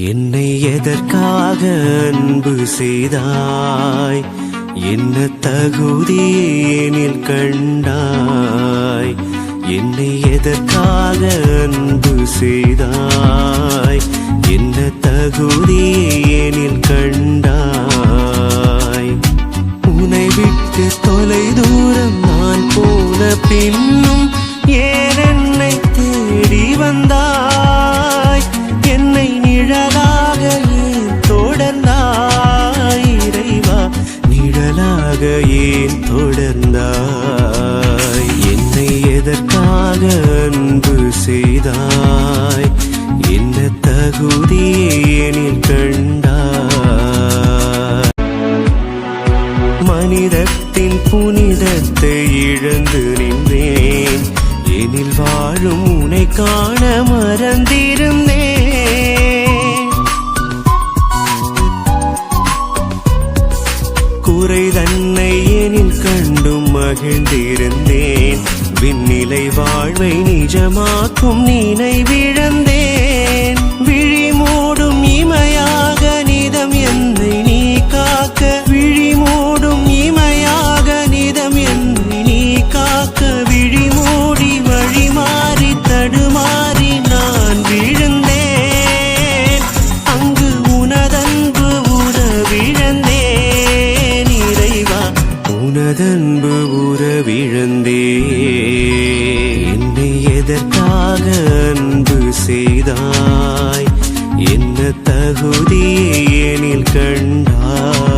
என்னை எதற்காக அன்பு செய்தாய்? என்ன தகுதி தகுதியேனில் கண்டாய்? என்னை எதற்காக அன்பு செய்தாய்? என்ன தகுதி தகுதியேனில் கண்டாய்? உனை விட்டு தொலை தூரம் நான் போன பின்னும் ஏன் என்னை தேடி வந்த எதற்காக ஏன் தொடர்ந்தாய். என்னை எதற்காக அன்பு செய்தாய்? என்ன தகுதியேனில் கண்டாய்? மனிதத்தின் புனிதத்தை இழந்து நின்றேன். எனில் வாழும் உனை காண மறந்தேன். குறை தன்னை எனில் கண்டும் மகிழ்ந்திருந்தேன். விண்ணிலை வாழ்வை நிஜமாக்கும் நினைவிழந்தேன் உனதன்பு உறவிழந்தே என்னை எதற்காக அன்பு செய்தாய்? என்ன தகுதியை எனில் கண்டாய்?